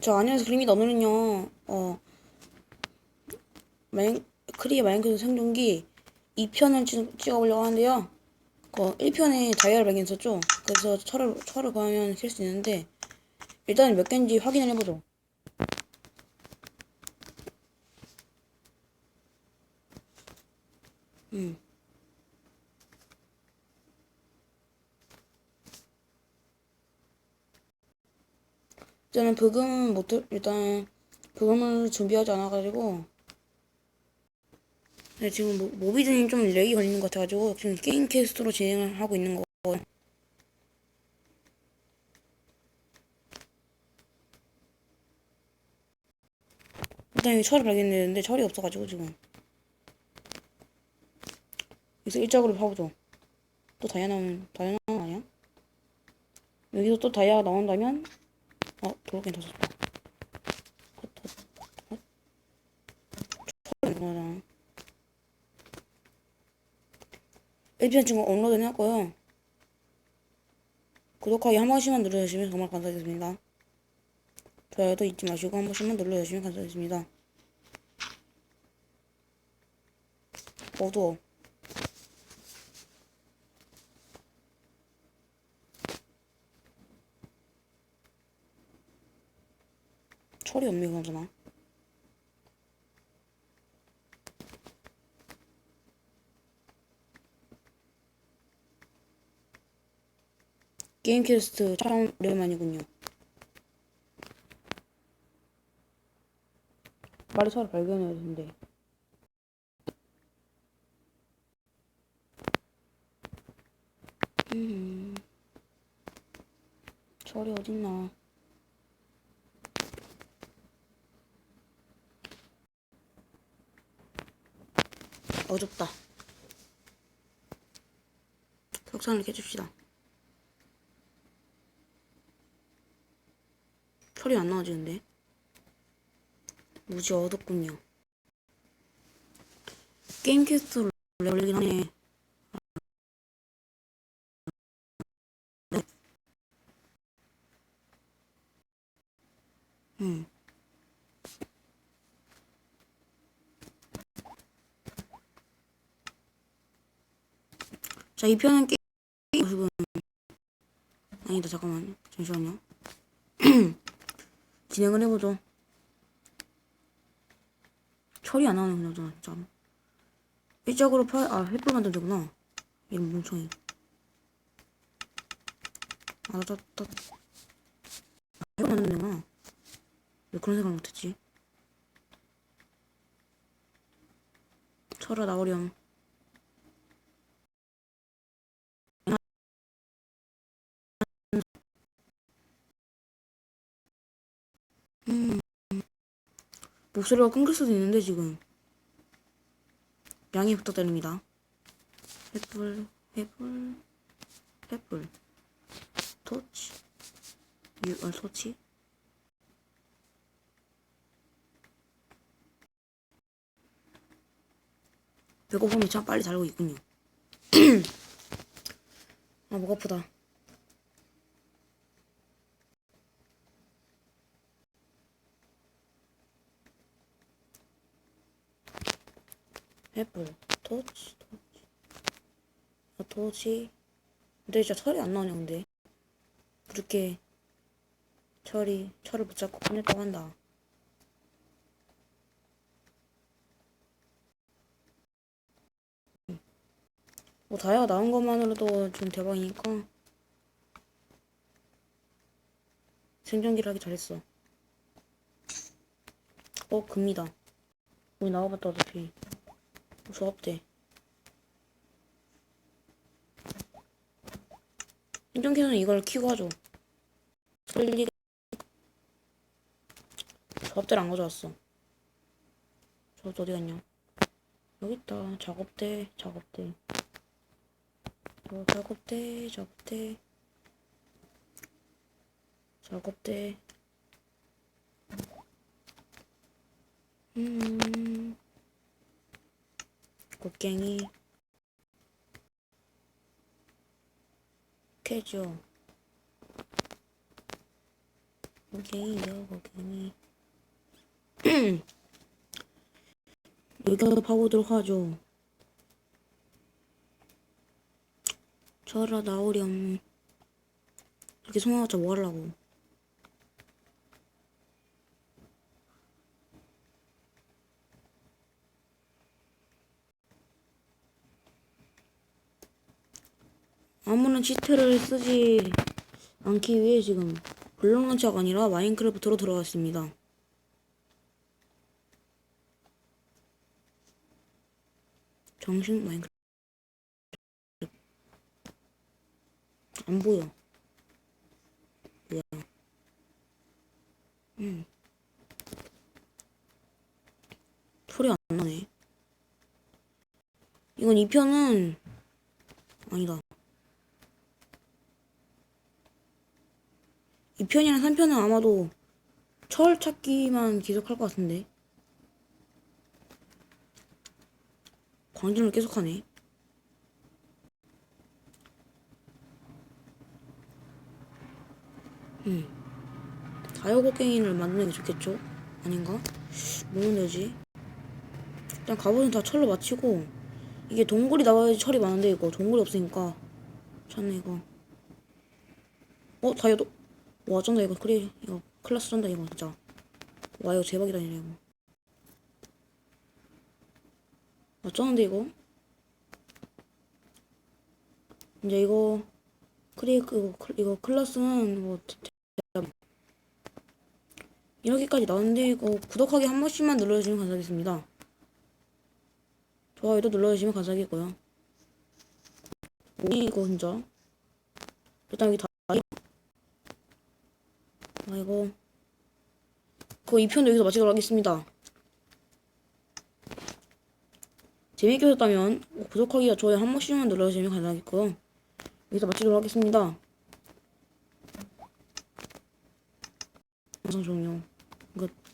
저 안녕하세요 그림이다 오늘은요. 어. 마인 크리의 마인크래프트 생존기 2편을 찍, 찍어보려고 하는데요. 그 1편에 다이아를 발견했었죠? 그래서 철을 철을 구하면 캘수 있는데 일단 몇 개인지 확인을 해보죠 음 저는 부금은 못 들- 일단 부금을 준비하지 않아가지고 네, 지금 모- 모비드님 좀 렉이 걸리는 것 같아가지고 지금 게임 캐스트로 진행을 하고 있는 거 일단 여기 철을 발견했는데 철이 없어가지고 지금. 여기서 일작으로 파보죠. 또 다이아 나오면 다이아 나오는 거 아니야? 여기서 또 다이아가 나온다면 어, 더 썼다. 헛, 헛, 헛. 거잖아. 1편 지금 업로드 해놨고요. 구독하기 한 번씩만 눌러주시면 정말 감사하겠습니다. 좋아요도 잊지 마시고 한 번씩만 눌러주시면 감사하겠습니다. 어두워. 철이 없네, 그나저나. 게임 캐스트 참 오랜만이군요. 빨리 철을 발견해야 되는데. 음. 철이 어딨나. 어둡다. 석상을 깨줍시다. 철이 안 나와지는데? 무지 어둡군요. 게임 캐스트로 올리긴 하네. 음. 자, 이 편은 게임, 지금, 아니다, 잠깐만. 잠시만요. 진행을 해보죠. 철이 안 나오네, 그냥, 진짜. 일적으로 파, 아, 횃불 만들면 되구나. 이 멍청이. 아, 나, 나, 나. 횃불 만들면 되구나. 왜 그런 생각을 못했지? 철아, 나오렴. 음. 목소리가 끊길 수도 있는데 지금 양해 부탁드립니다. 횃불, 횃불, 횃불, 토치, 유얼 토치. 배고픔이 참 빨리 달고 있군요. 아, 목 아프다. 횃불, 토치, 토치. 아, 토치. 근데 진짜 철이 안 나오냐, 근데. 그렇게 철이, 철을 붙잡고 꺼냈다고 한다. 뭐 다이아가 나온 것만으로도 좀 대박이니까 생존기를 하기 잘했어. 어, 금이다. 우리 나와봤다, 어차피. 무섭대. 인정캐는 이걸 키고 하죠. 솔리 작업대를 안 가져왔어. 저도 어디 갔냐? 여기 있다. 작업대, 작업대. 어, 작업대, 작업대. 작업대. 음. 곡괭이 캐죠. 고갱이요 고갱이. 여기서 파보도록 하죠. 저라 나오렴. 이렇게 송아가자 뭐 하려고 아무런 치트를 쓰지 않기 위해 지금 블록 런처가 아니라 마인크래프트로 들어왔습니다. 정신 마인크래프트 안 보여. 뭐야? 음. 소리 안 나네. 이건 2편은 아니다. 2편이랑 3편은 아마도 철 찾기만 계속 할 것 같은데. 광진을 계속 하네. 음. 다이어곡갱이를 만드는 게 좋겠죠? 아닌가? 뭐면 되지? 일단 갑옷은 다 철로 맞추고 이게 동굴이 나와야지 철이 많은데 이거 동굴이 없으니까 찾네 이거 어? 다이어도 와 쩐다 이거 그래 이거 클라스 쩐다 이거 진짜. 와 이거 대박이다 이거. 와 쩌는데 이거. 이제 이거 크리 이거, 클- 이거 클라스는 뭐 이렇게까지 나왔는데 이거 구독하기 한 번씩만 눌러주시면 감사하겠습니다. 좋아요도 눌러주시면 감사하겠고요. 이거 진짜. 일단 여기 다 아이고. 그 2편도 여기서 마치도록 하겠습니다. 재밌게 보셨다면 구독하기와 좋아요 한 번씩만 눌러주시면 감사하겠고요. 여기서 마치도록 하겠습니다. 영상 종료. 끝